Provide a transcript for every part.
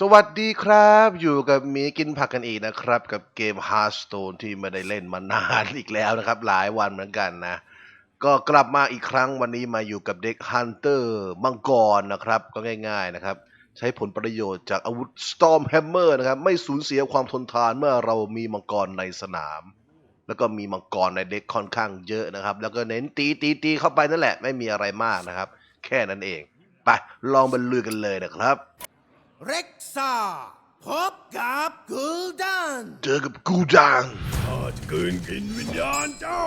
สวัสดีครับ อยู่กับหมีกินผักกันอีกนะครับ กับเกม Hearthstone ที่ไม่ได้เล่นมานานอีกแล้วนะครับ หลายวันเหมือนกันนะ ก็กลับมาอีกครั้งวันนี้มาอยู่กับเด็ก Hunter มังกรนะครับ ก็ง่ายๆนะครับ ใช้ผลประโยชน์จากอาวุธ Storm Hammer นะครับ ไม่สูญเสียความทนทานเมื่อเรามีมังกรในสนาม แล้วก็มีมังกรในเด็กค่อนข้างเยอะนะครับ แล้วก็เน้นตีตีตีเข้าไปนั่นแหละไม่มีอะไรมากนะครับ แค่นั้นเองไปลองบรรลือกันเลยนะครับ เร็กซ่าพบกับกูดันเจอกับกูดังข้าจะเกินกินวิญญาณเจ้า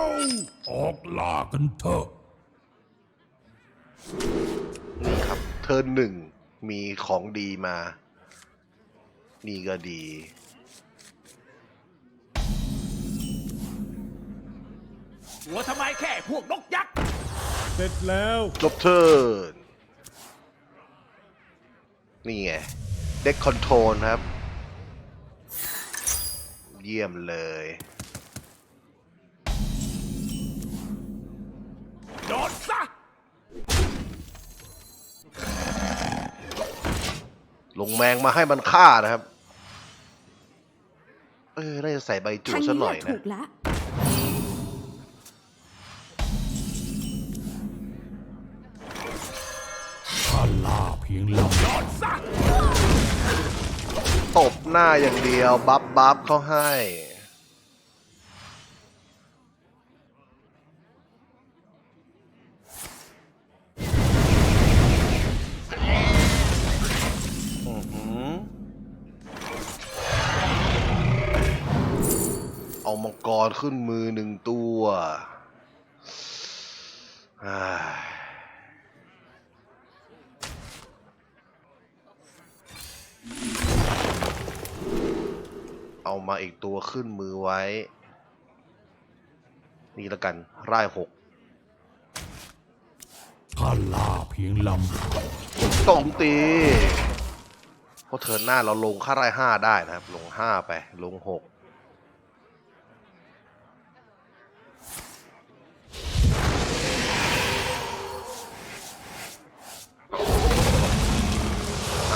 ออกล่ากันเถอะ นี่ครับ เทิร์นหนึ่งมีของดีมา นี่ก็ดี หัวทำไมแค่พวกนกยักษ์ เสร็จแล้ว จบเทิร์นนี่ไง เด็กคอนโทรลครับ เยี่ยมเลยโดนซะลงแมงมาให้มันฆ่านะครับ เออน่าจะใส่ใบจูทางซะนี้หน่แหอยละนะถูกละข้าล่าเพียงลำโดนซะ ตบหน้าอย่างเดียว บัฟบัฟเขาให้เอามังกรขึ้นมือหนึ่งตัวอ้า เอามาอีกตัวขึ้นมือไว้ นี่แล้วกันร่ายหกข้าล่าเพียงลตมตีเพราะเทิร์นหน้าเราลงค่าไร่ห้าได้นะครับ ลงห้าไปลงหก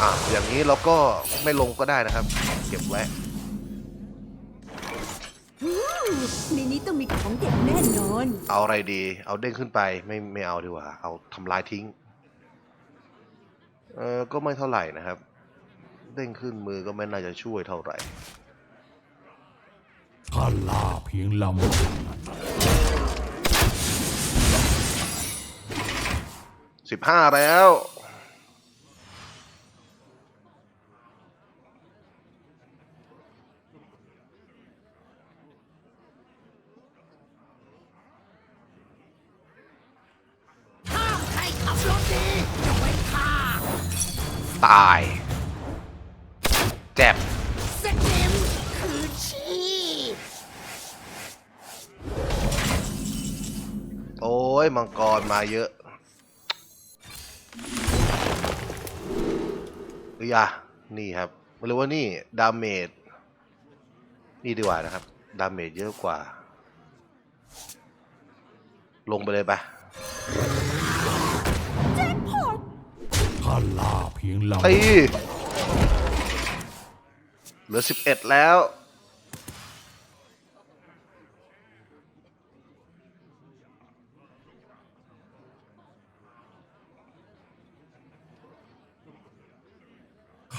อะอย่างนี้เราก็ไม่ลงก็ได้นะครับ เก็บไว้ ในนี้ต้องมีของเด็ดแน่นอน เอาอะไรดี เอาเด้งขึ้นไปไม่ไม่เอาดีกว่า เอาทำลายทิ้ง เออก็ไม่เท่าไหร่นะครับ เด้งขึ้นมือก็ไม่น่าจะช่วยเท่าไหร่ำข้าล่าเพียงลสิบห้าแล้ว ยมังกรมาเยอะเอ้ยอะนี่ครับหรือว่านี่ดาเมจนี่ดีกว่านะครับ ดาเมจเยอะกว่า ลงไปเลยปะำข้าล่าเพียงลำ ตีเหลือสิบเอ็ดแล้ว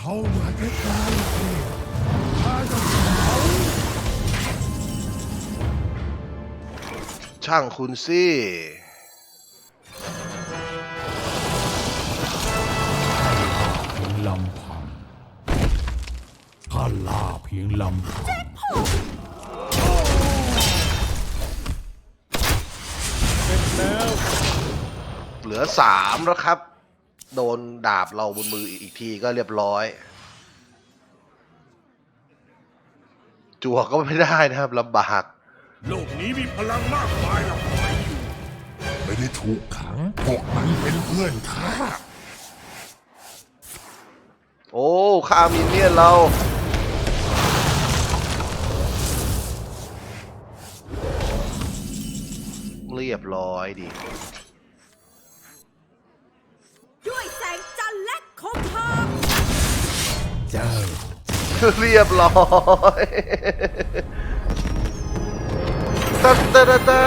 เขามาใกล้ๆข้าจะช่างคุณสิเพียงลำพังข้าล่าเพียงลำเหลือสามแล้วครับ โดนดาบเราบนมืออีกทีก็เรียบร้อย จั่วก็ไม่ได้นะครับลำบาก โลกนี้มีพลังมากมายหลากหลายอยู่ไม่ได้ถูกขังพวกนั้นเป็นเพื่อนข้าโอ้ค่ามินเนี่ยนเรา เรียบร้อยดี ด้วยแสงจันทร์และคมพาเจอเรียบร้อยตาตาตาตา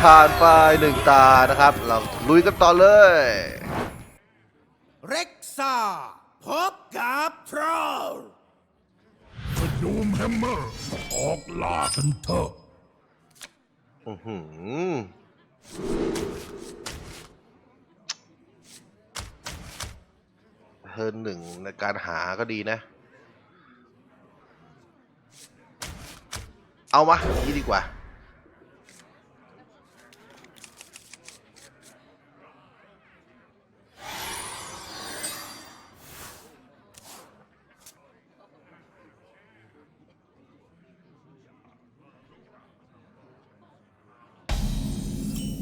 ผ่านไปหนึ่งตานะครับ เราลุยกันต่อเลย เร็กซ่าพบกับทรอลดูมแฮมเมอร์ ออกล่ากันเถอะ อื้อหือเทิร์นหนึ่งในการหาก็ดีนะ เอามาอย่างนี้ดีกว่า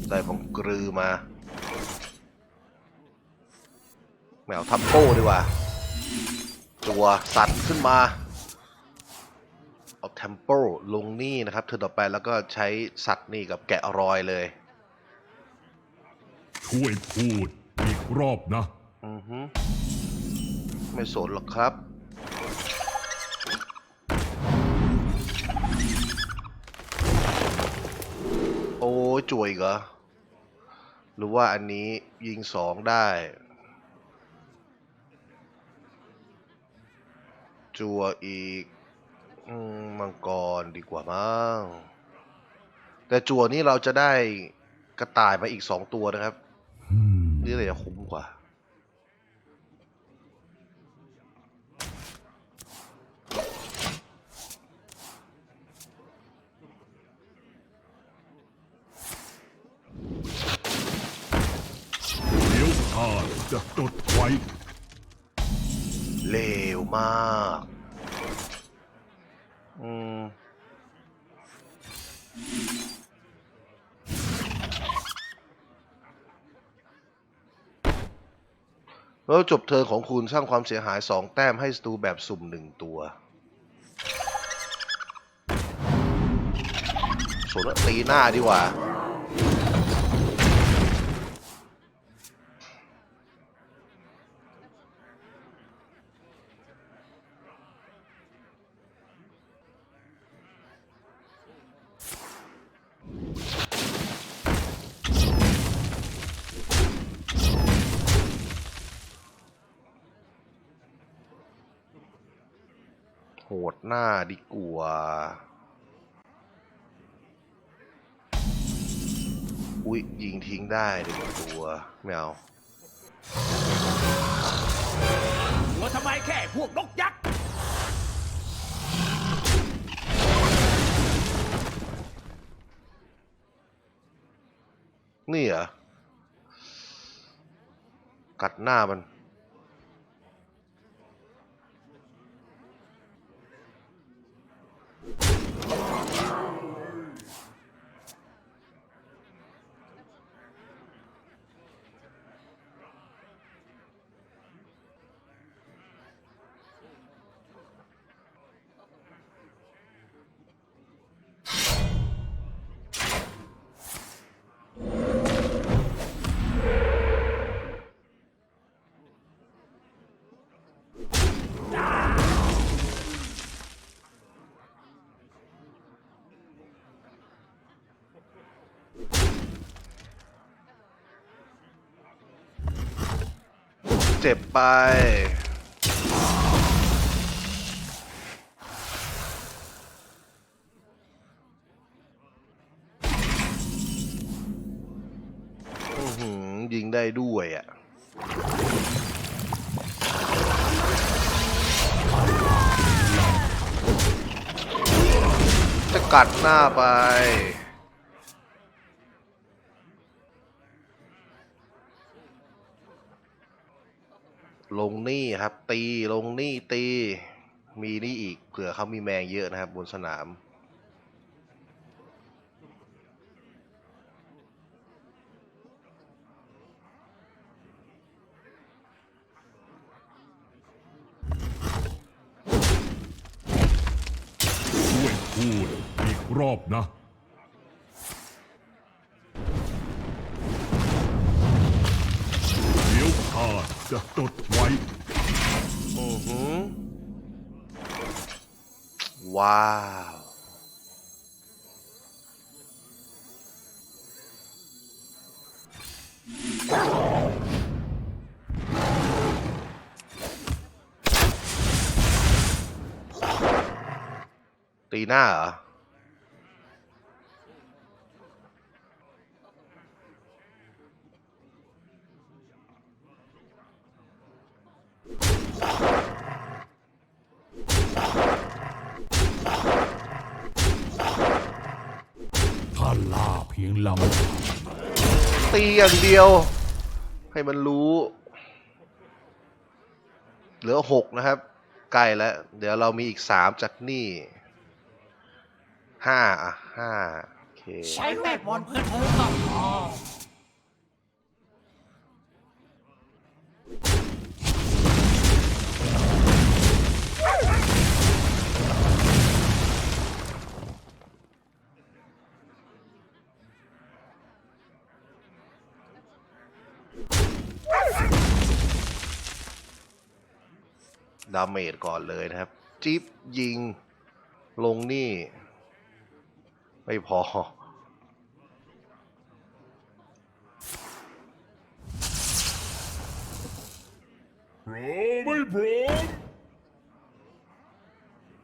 ได้ของกรือมา แมวทัมโป้ดีกว่า ตัวสัตว์ขึ้นมา เอาเทมโปลงนี่นะครับเธอต่อไปแล้วก็ใช้สัตว์นี่กับแกะรอยเลย ช่วยพูดอีกรอบนะ อือฮึไม่สนหรอกครับ โอ้ยจ่วยอีกเหรอหรือว่าอันนี้ยิงสองได้ จัวอีกมังกรดีกว่ามั้งแต่จัวนี้เราจะได้กระต่ายมาอีกสองตัวนะครับนี่เลยจะคุ้มกว่า เดี๋ยวข้าจะจดไว้ เลวมาก อืม แล้วจบเธอของคุณสร้างความเสียหายสองแต้มให้สตูแบบสุ่มหนึ่งตัวสนตีหน้าดีกว่า โหดหน้าดีกว่าอุ๊ยยิงทิ้งได้หนึ่งตัวไม่เอาหัวทำไมแค่พวกนกยักษ์นี่เหรอ กัดหน้ามัน เจ็บไป อื้อหือยิงได้ด้วยอะ จะกัดหน้าไป ลงนี่ครับ ตีลงนี่ตี มีนี่อีกเผื่อเขามีแมงเยอะนะครับ บนสนามช่วยพูดอีกรอบนะ ข้าจะจดไว้ อือหือว้าว ตีหน้าเหรอ ข้าล่าเพียงลำพังตีอย่างเดียว ให้มันรู้ เหลือหกนะครับ ใกล้แล้ว เดี๋ยวเรามีอีกสามจากนี่ห้าอะห้าโอเค ใช้เวทมนต์เพื่อเธอก็พอ ดาเมจก่อนเลยนะครับ จิ๊บยิงลงนี่ ไม่พอ ไม่พร้อม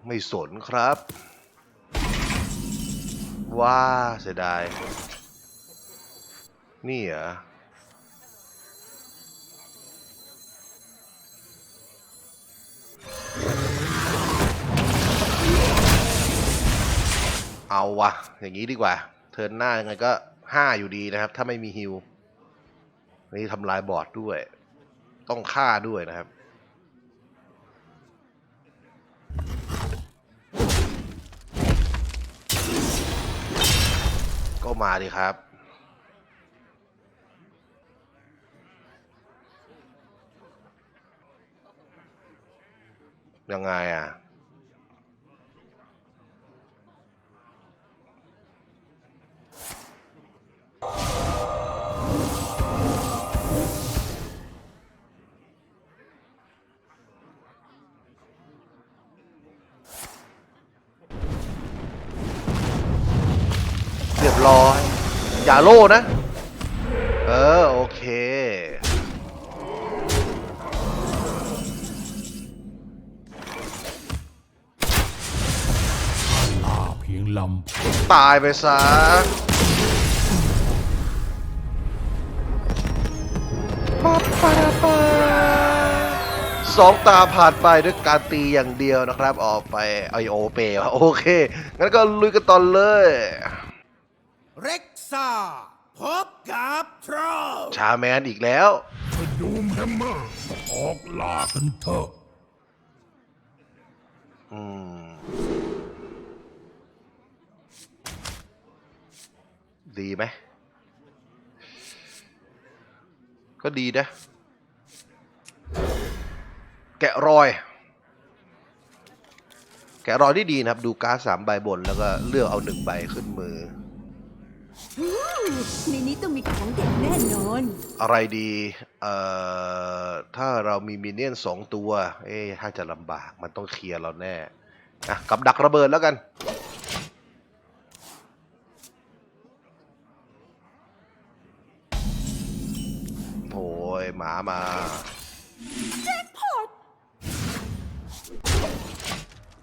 ไม่สนครับ ว้าเสียดาย นี่เหรอ เอาวะอย่างนี้ดีกว่า เทินหน้ายังไงก็ห้าอยู่ดีนะครับ ถ้าไม่มีฮิวนี่ทำลายบอร์ดด้วย ต้องฆ่าด้วยนะครับ ก็มาดิครับยังไงอะ ร้อย อย่าโล่นะ เออ โอเค ลาเพียงลำพังตายไปซะ สองตาผ่านไปด้วยการตีอย่างเดียวนะครับ ออกไปไอโอเปวะโอเค งั้นก็ลุยกันต่อเลย เร็กซ่าพบกับทรอลชาแมนอีกแล้วดูมแฮมเมอร์ออกล่ากันเถอะอืมดีไหม ก็ดีนะ แกะรอย แกะรอยที่ดีนะครับ ดูการ์ดสามใบบน แล้วก็เลือกเอาหนึ่งใบขึ้นมือ ในนี้ต้องมีของเด็ดแน่นอน อะไรดีเอ่อถ้าเรามีมินเนี่ยนสองตัว เอ๊ะถ้าจะลำบากมันต้องเคลียร์เราแน่อะกับดักระเบิดแล้วกัน โอ้ยหมามา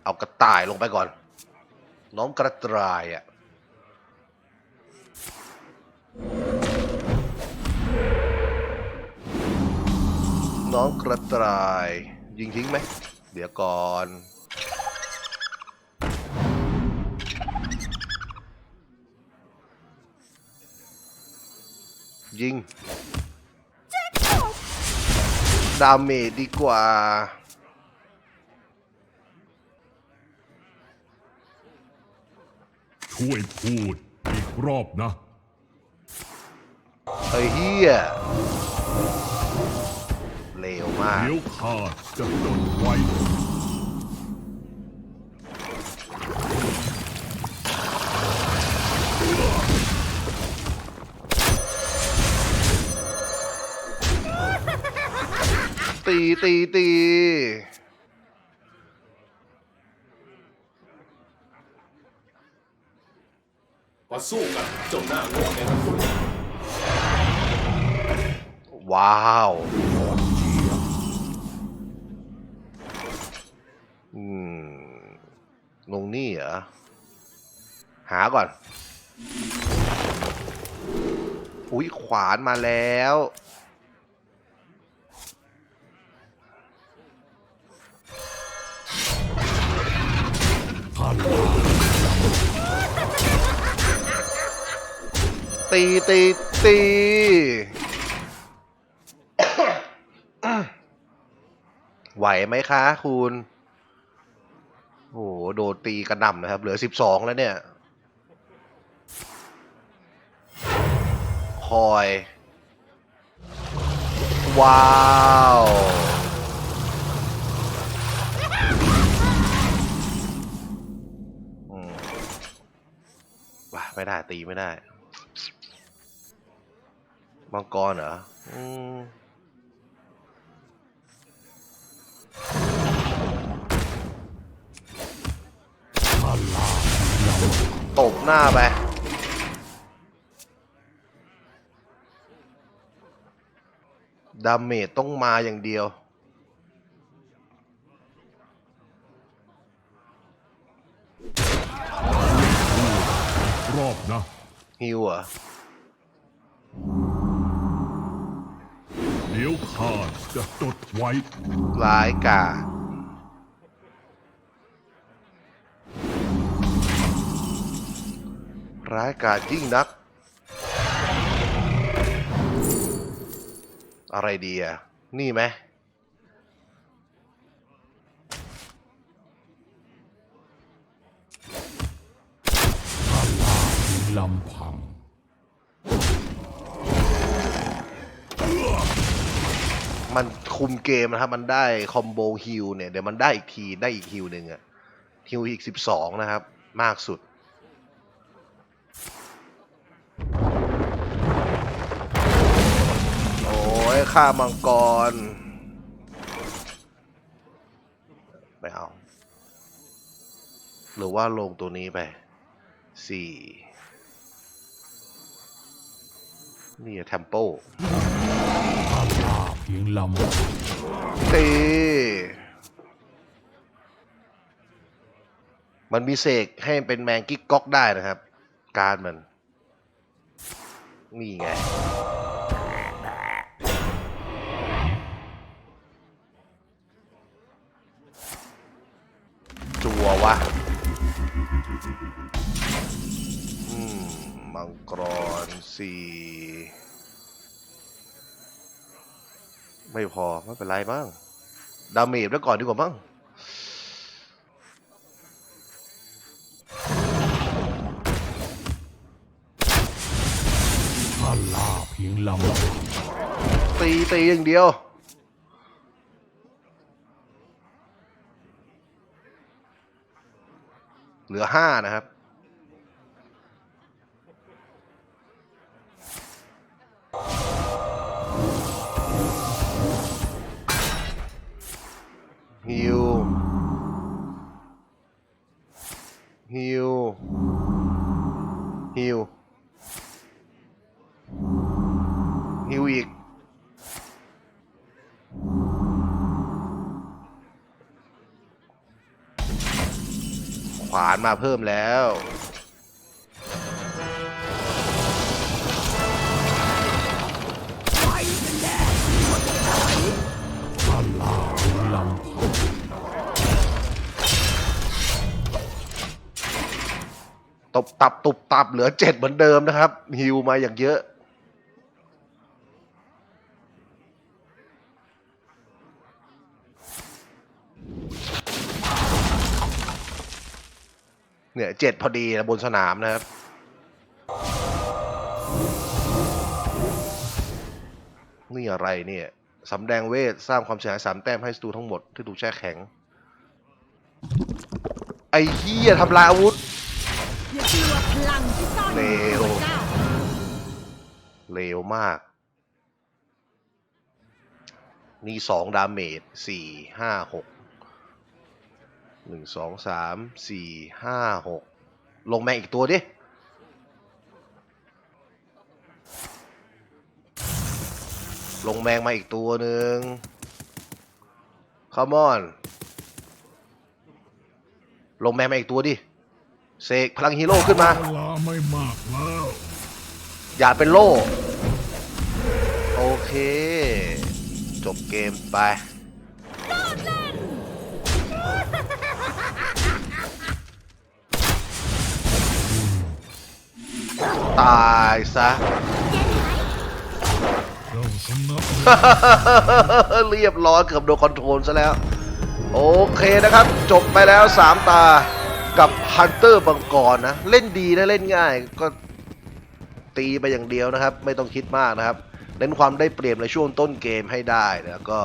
เอากระต่ายลงไปก่อน น้องกระต่ายอะ น้องกระต่าย ยิงทิ้งไหม เดี๋ยวก่อน ยิง ดาเมจดีกว่าช่วยพูดอีกรอบนะเฮ้ยเฮีย เลวมากเดี๋ยวข้าจะจดไว้ตีตีตีมาสู้กันจ้าหน้าโง่ในทั้งคุณว้าว อืมลงนี่เหรอ หาก่อน อุ้ยขวานมาแล้ว ตีตีตีไหวไหมคะคุณ หโดนตีกระหน่ำนะครับ เหลือสิบสองแล้วเนี่ย คอย ว้าวว่ะไม่ได้ตีไม่ได้ มังกรเหรอ อืม ตบหน้าไป ดาเมจต้องมาอย่างเดียว รอบนะฮิวเหรอะเดี๋ยวข้าจะจดไว้ ร้ายกาจ ร้ายกาจยิ่งนัก อะไรดีอะ นี่ไหมข้าลาเพียงลำพังมันคุมเกมนะครับ มันได้คอมโบฮิลเนี่ย เดี๋ยวมันได้อีกที ได้อีกฮิลหนึ่งอะฮิลอีกสิบสองนะครับ มากสุด โอ้ย ฆ่ามังกร ไม่เอา หรือว่าลงตัวนี้ไปสี่นี่เทมโปเพียงลำตีมันมีเสกให้เป็นแมงกิ๊กก๊อกได้นะครับ การมัน นี่ไง มังกรสี่ไม่พอ ไม่เป็นไรมั้งดาเมจไว้ก่อนดีกว่ามั้งข้าลาเพียงลำพังตีตีอย่างเดียวเหลือห้านะครับานมาเพิ่มแล้วตบตับตุบตับเหลือเจ็ดเหมือนเดิมนะครับฮิวมาอย่างเยอะ เนี่ยเจ็ดพอดีนะบนสนามนะครับนี่อะไรเนี่ยสำแดงเวทสร้างความเสียหายสามแต้มให้ศัตรูทั้งหมดที่ถูกแช่แข็ง ไอ้เหี้ยทำลายอาวุธอย่ากลัวพลังที่ซ่อนอยู่ในเร็วเร็วมาก นี่สองดาเมจสี่ห้าหก หนึ่งสองสามสี่ห้าหกลงแมงอีกตัวดิลงแมงมาอีกตัวหนึ่ง come on ลงแมงมาอีกตัวดิ เสกพลังฮีโร่ขึ้นมา อย่าเป็นโล่ โอเค จบเกมไป ตายซะเราชนะเรียบร้อยเกือบโดนคอนโทรลซะแล้ว โอเคนะครับ จบไปแล้ว 3 ตากับฮันเตอร์บังกรนะ เล่นดีนะเล่นง่าย ก็ตีไปอย่างเดียวนะครับ ไม่ต้องคิดมากนะครับ เน้นความได้เปรียบในช่วงต้นเกมให้ได้แล้วก็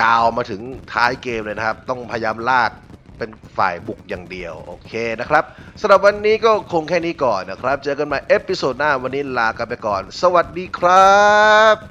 ยาวมาถึงท้ายเกมเลยนะครับ ต้องพยายามลาก เป็นฝ่ายบุกอย่างเดียว โอเคนะครับสำหรับวันนี้ก็คงแค่นี้ก่อนนะครับ เจอกันใหม่เอพิโซดหน้าวันนี้ลากันไปก่อน สวัสดีครับ